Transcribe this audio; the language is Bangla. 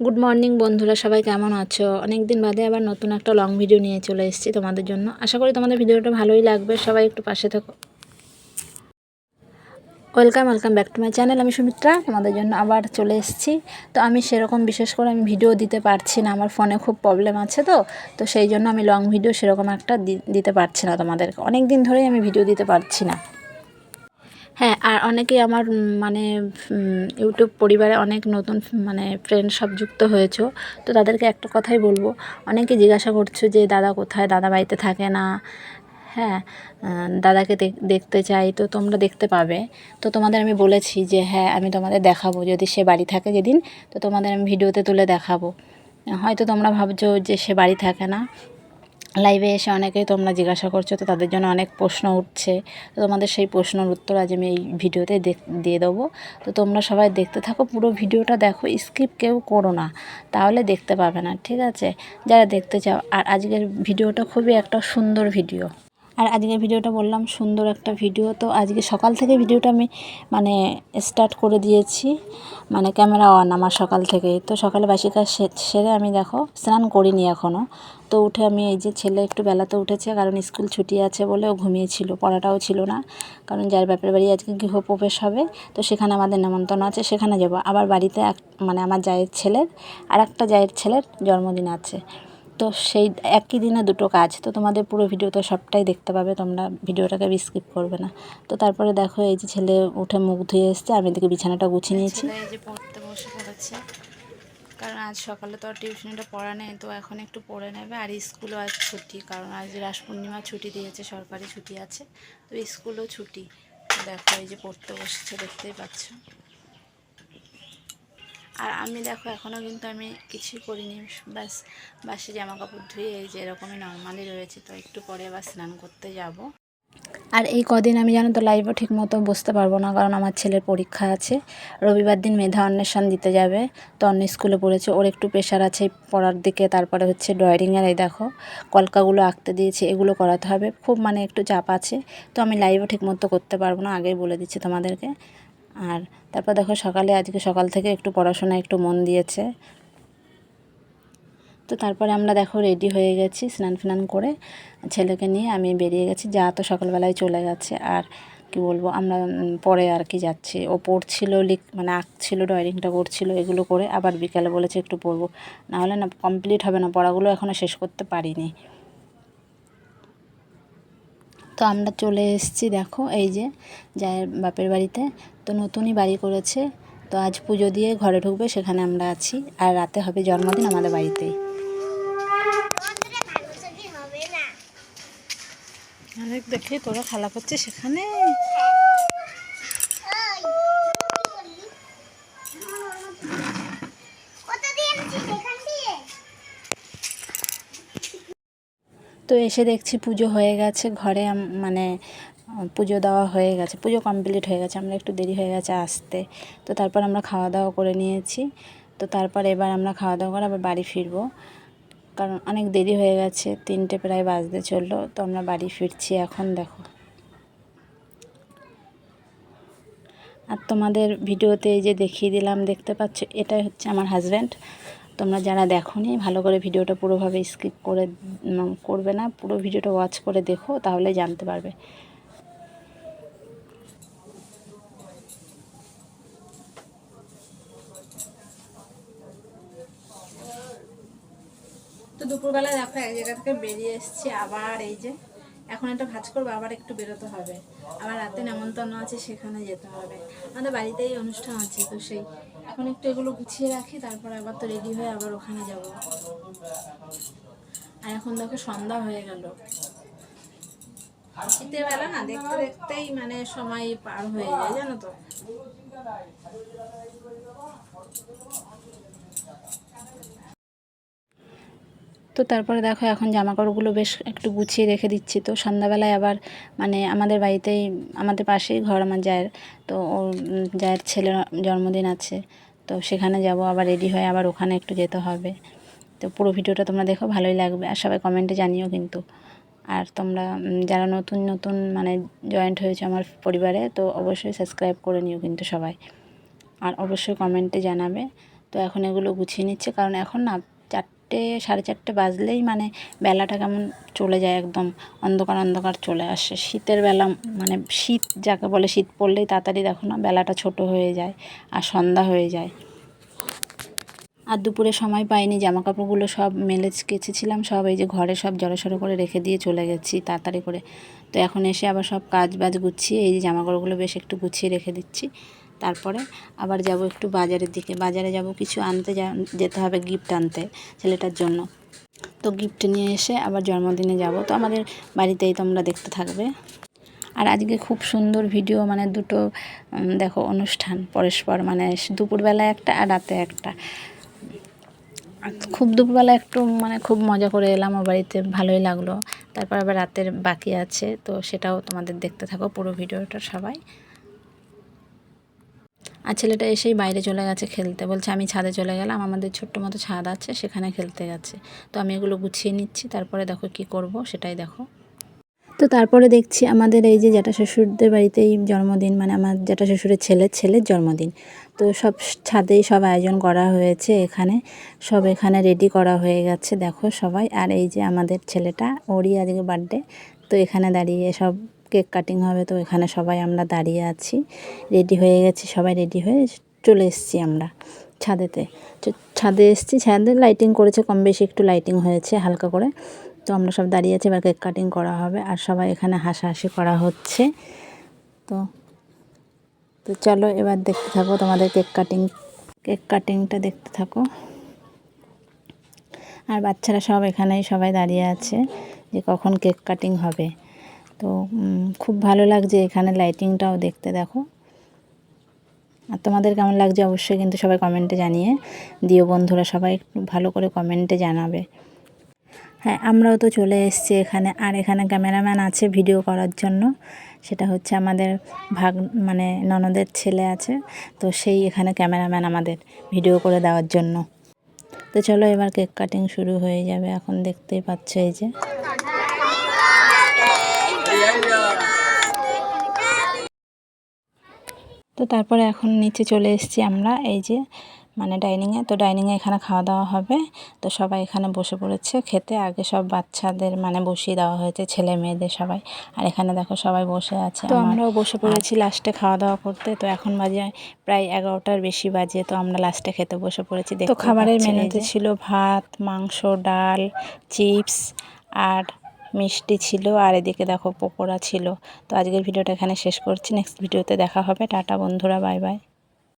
গুড মর্নিং বন্ধুরা, সবাই কেমন আছো? অনেক দিন বাদে আবার নতুন একটা লং ভিডিও নিয়ে চলে এসেছি তোমাদের জন্য। আশা করি তোমাদের ভিডিওটা ভালোই লাগবে। সবাই একটু পাশে থাকো। Welcome welcome back to my channel আমি সুমিত্রা, তোমাদের জন্য আবার চলে এসেছি। তো আমি সেরকম বিশেষ করে আমি ভিডিও দিতে পারছি না। আমার ফোনে খুব প্রবলেম আছে তো। তো সেই জন্য আমি লং ভিডিও সেরকম একটা দিতে পারছি না তোমাদেরকে। অনেক দিন ধরেই আমি ভিডিও দিতে পারছি না। হ্যাঁ আর অনেকেই আমার মানে ইউটিউব পরিবারে অনেক নতুন মানে ফ্রেন্ড সব যুক্ত হয়েছো। তো তাদেরকে একটা কথাই বলব। অনেকে জিজ্ঞাসা করছ যে, দাদা কোথায়? দাদা বাড়িতে থাকে না? হ্যাঁ দাদাকে দেখতে চাই। তো তোমরা দেখতে পাবে। তো তোমাদের আমি বলেছি যে হ্যাঁ আমি তোমাদের দেখাবো। যদি সে বাড়ি থাকে যেদিন, তো তোমাদের আমি ভিডিওতে তুলে দেখাবো। হয়তো তোমরা ভাবছ যে, সে বাড়ি থাকে না। লাইভে এসে অনেকেই তোমরা জিজ্ঞাসা করছ, তো তাদের জন্য অনেক প্রশ্ন উঠছে। তো তোমাদের সেই প্রশ্নের উত্তর আজ আমি এই ভিডিওতে দিয়ে দেবো। তো তোমরা সবাই দেখতে থাকো, পুরো ভিডিওটা দেখো, স্কিপ কেউ করো না। তাহলে দেখতে পাবে না, ঠিক আছে? যারা দেখতে চাও, আর আজকের ভিডিওটা খুবই একটা সুন্দর ভিডিও। আর আজকের ভিডিওটা বললাম সুন্দর একটা ভিডিও। তো আজকে সকাল থেকে ভিডিওটা আমি মানে স্টার্ট করে দিয়েছি। মানে ক্যামেরা অন আমার সকাল থেকেই। তো সকালে বাসি কাজ সেরে আমি দেখো, স্নান করিনি এখনও তো উঠে আমি এই যে ছেলে একটু বেলাতে উঠেছে, কারণ স্কুল ছুটি আছে বলে ও ঘুমিয়েছিল, পড়াটাও ছিল না। কারণ যার ব্যাপার বাড়ি আজকে গৃহপ্রবেশ হবে, তো সেখানে আমাদের নেমন্তন্ন আছে, সেখানে যাব। আবার বাড়িতে এক মানে আমার জায়ের ছেলের আর একটা জায়ের ছেলের জন্মদিন আছে। তো সেই একই দিনে দুটো কাজ তো তোমাদের পুরো ভিডিও তো সবটাই দেখতে পাবে তোমরা ভিডিওটাকে স্কিপ করবে না। তো তারপরে দেখো এই যে ছেলে উঠে মুখ ধুয়ে এসছে আমি এদিকে বিছানাটা গুছিয়ে নিয়েছি। এই যে পড়তে বসে পড়েছে। কারণ আজ সকালে তো আর টিউশনিটা পড়া নেই তো এখন একটু পড়ে নেবে। আর স্কুলও আজ ছুটি কারণ আজ রাস পূর্ণিমা ছুটি দিয়েছে সরকারি ছুটি আছে। তো স্কুলও ছুটি। দেখো এই যে পড়তে বসেছে দেখতেই পাচ্ছ। আর আমি দেখো এখনও কিন্তু আমি কিছুই করিনি। ব্যাস, বাসি জামা কাপড় ধুয়ে এই যে এরকমই নর্মালি রয়েছে, তো একটু পরে আবার স্নান করতে যাব। আর এই কদিন আমি জানো তো লাইভও ঠিক মতো বসতে পারব না, কারণ আমার ছেলের পরীক্ষা আছে। রবিবার দিন মেধা অন্বেষণ দিতে যাবে, তো অন্য স্কুলে পড়েছে, ওর একটু প্রেশার আছে পড়ার দিকে, তারপরে হচ্ছে ড্রয়িংয়ের এই দেখো, কলকাগুলো আঁকতে দিয়েছে, এগুলো করাতে হবে। খুব মানে একটু চাপ আছে, তো আমি লাইভও ঠিক মতো করতে পারব না, আগেই বলে দিচ্ছি তোমাদেরকে। আর তারপর দেখো সকালে, আজকে সকাল থেকে একটু পড়াশোনায় একটু মন দিয়েছে। তো তারপরে আমরা দেখো রেডি হয়ে গেছি স্নান ফ্নান করে। ছেলেকে নিয়ে আমি বেরিয়ে গেছি, যা তো সকালবেলায় চলে গেছে। আর কি বলব, আমরা পরে আর কি যাচ্ছি। ও পড়ছিল, লিখ মানে আঁকছিল ড্রয়িংটা করছিল, এগুলো করে আবার বিকালে বলেছে একটু পড়ব। নাহলে না কমপ্লিট হবে না, পড়াগুলো এখনও শেষ করতে পারিনি। তো আমরা চলে এসেছি, দেখো, এই যে যায়ের বাপের বাড়িতে। তো নতুনই বাড়ি করেছে। তো আজ পুজো দিয়ে ঘরে ঢুকবে, সেখানে আমরা আছি। আর রাতে হবে জন্মদিন আমাদের বাড়িতেই। দেখে তোরা খেলা করছিস সেখানে? তো এসে দেখছি পুজো হয়ে গেছে, ঘরে মানে পুজো দেওয়া হয়ে গেছে, পুজো কমপ্লিট হয়ে গেছে, আমরা একটু দেরি হয়ে গেছে আসতে। তো তারপর আমরা খাওয়া দাওয়া করে নিয়েছি। তো তারপর এবার আমরা খাওয়া দাওয়া করে আবার বাড়ি ফিরবো। কারণ অনেক দেরি হয়ে গেছে, তিনটে প্রায় বাজতে চলল, তো আমরা বাড়ি ফিরছি এখন, দেখো। আর তোমাদের ভিডিওতে যে দেখিয়ে দিলাম, দেখতে পাচ্ছ, এটাই হচ্ছে আমার হাজব্যান্ড তোমরা যারা দেখো নি ভালো করে ভিডিওটা পুরোভাবে স্কিপ করে করবে না, পুরো ভিডিওটা ওয়াচ করে দেখো, তাহলে জানতে পারবে। তো দুপুরবেলা দেখো এক জায়গা থেকে বেরিয়ে এসেছি, আবার এই যে এখন একটা ভাজ করব, আবার একটু বেরোতে হবে। আবার রাতে নেমন্তন্ন আছে, সেখানে যেতে হবে। আমাদের বাড়িতেই অনুষ্ঠান আছে, তো সেই এখন একটু এগুলো গুছিয়ে রাখি, তারপর আবার তো রেডি হয়ে আবার ওখানে যাব। আর এখন দেখো সন্ধ্যা হয়ে গেল। শীতের বেলা না, দেখতে দেখতেই মানে সময় পার হয়ে যায়, জানো তো? তো তারপরে দেখো এখন জামা কাপড়গুলো বেশ একটু গুছিয়ে রেখে দিচ্ছি। তো সন্ধ্যাবেলায় আবার মানে আমাদের বাড়িতেই, আমাদের পাশেই ঘর আমার জায়ের। তো ওর জায়ের ছেলের জন্মদিন আছে, তো সেখানে যাব, আবার রেডি হয়ে আবার ওখানে একটু যেতে হবে। তো পুরো ভিডিওটা তোমরা দেখো, ভালোই লাগবে। আর সবাই কমেন্টে জানিও কিন্তু। আর তোমরা যারা নতুন নতুন মানে জয়েন্ট হয়েছে আমার পরিবারে, তো অবশ্যই সাবস্ক্রাইব করে নিও কিন্তু সবাই। আর অবশ্যই কমেন্টে জানাবে। তো এখন এগুলো গুছিয়ে নিচ্ছে, কারণ এখন না চারটে, সাড়ে চারটে বাজলেই মানে বেলাটা কেমন চলে যায় একদম। অন্ধকার অন্ধকার চলে আসে। শীতের বেলা মানে শীত যাকে বলে শীত পড়লেই তাড়াতাড়ি দেখো না, বেলাটা ছোট হয়ে যায় আর সন্ধ্যা হয়ে যায়। আর দুপুরে সময় পাইনি জামা কাপড়গুলো সব মেলে কেচেছিলাম, সব এই যে ঘরে সব জড়সড়ো করে রেখে দিয়ে চলে গেছি তাড়াতাড়ি করে। তো এখন এসে আবার সব কাজ বাজ গুছিয়ে এই যে জামা কাপড়গুলো বেশ একটু গুছিয়ে রেখে দিচ্ছি। তারপরে আবার যাব একটু বাজারের দিকে। বাজারে যাব কিছু আনতে যেতে হবে গিফট আনতে ছেলেটার জন্য। তো গিফট নিয়ে এসে আবার জন্মদিনে যাব। তো আমাদের বাড়িতেই তোমরা দেখতে থাকবে। আর আজকে খুব সুন্দর ভিডিও মানে দুটো দেখো, অনুষ্ঠান পরস্পর মানে দুপুরবেলা একটা আর রাতে একটা। খুব দুপুরবেলা একটু মানে খুব মজা করে এলাম ওর বাড়িতে, ভালোই লাগল। তারপর আবার রাতের বাকি আছে, তো সেটাও তোমাদের দেখতে থাকো পুরো ভিডিওটা সবাই। আর ছেলেটা এসেই বাইরে চলে গেছে খেলতে। বলছে, আমি ছাদে চলে গেলাম, আমাদের ছোট্ট মতো ছাদ আছে, সেখানে খেলতে গেছে তো আমি এগুলো গুছিয়ে নিচ্ছি, তারপরে দেখো কি করব, সেটাই দেখো। তো তারপরে দেখছি আমাদের এই যে জ্যাঠা শ্বশুরদের বাড়িতেই জন্মদিন মানে আমার জ্যাঠা শ্বশুরের ছেলের ছেলের জন্মদিন। তো সব ছাদেই সব আয়োজন করা হয়েছে এখানে, সব এখানে রেডি করা হয়ে গেছে, দেখো সবাই। আর এই যে আমাদের ছেলেটা, ওরই আজকে বার্থডে তো এখানে দাঁড়িয়ে সব কেক কাটিং হবে, তো এখানে সবাই আমরা দাঁড়িয়ে আছি। রেডি হয়ে গেছি, সবাই রেডি হয়ে চলে এসেছি আমরা ছাদেতে। ছাদে এসেছি, ছাদে লাইটিং করেছে, কম বেশি একটু লাইটিং হয়েছে হালকা করে। তো আমরা সব দাঁড়িয়ে আছি, এবার কেক কাটিং করা হবে আর সবাই এখানে হাসাহাসি করা হচ্ছে। তো তো চলো এবার দেখতে থাকো, তোমাদের কেক কাটিং, কেক কাটিংটা দেখতে থাকো। আর বাচ্চারা সব এখানেই সবাই দাঁড়িয়ে আছে যে কখন কেক কাটিং হবে। তো খুব ভালো লাগছে এখানে লাইটিংটাও দেখতে, দেখো। আর তোমাদের কেমন লাগছে অবশ্যই কিন্তু সবাই কমেন্টে জানিয়ে দিও, বন্ধুরা সবাই একটু ভালো করে কমেন্টে জানাবে। হ্যাঁ আমরাও তো চলে এসেছি এখানে, আর এখানে ক্যামেরাম্যান আছে ভিডিও করার জন্য। সেটা হচ্ছে আমাদের ভাগ মানে ননদের ছেলে আছে, তো সেই এখানে ক্যামেরাম্যান আমাদের ভিডিও করে দেওয়ার জন্য। তো চলো এবার কেক কাটিং শুরু হয়ে যাবে, এখন দেখতেই পাচ্ছ এই যে। তো তারপরে এখন নিচে চলে এসেছি আমরা এই যে মানে ডাইনিংয়ে। তো ডাইনিংয়ে এখানে খাওয়া দাওয়া হবে। তো সবাই এখানে বসে পড়েছে খেতে। আগে সব বাচ্চাদের মানে বসিয়ে দেওয়া হয়েছে ছেলে মেয়েদের সবাই। আর এখানে দেখো সবাই বসে আছে তো আমরাও বসে পড়েছি লাস্টে খাওয়া দাওয়া করতে। তো এখন বাজে প্রায় এগারোটার বেশি বাজে। তো আমরা লাস্টে খেতে বসে পড়েছি তো খাবারের মেনুতে ছিল ভাত মাংস ডাল চিপস আর মিষ্টি ছিল আর এদিকে দেখো পকোড়া ছিল। তো আজকের ভিডিওটা এখানে শেষ করছি। নেক্সট ভিডিওতে দেখা হবে। টাটা বন্ধুরা, বাই বাই।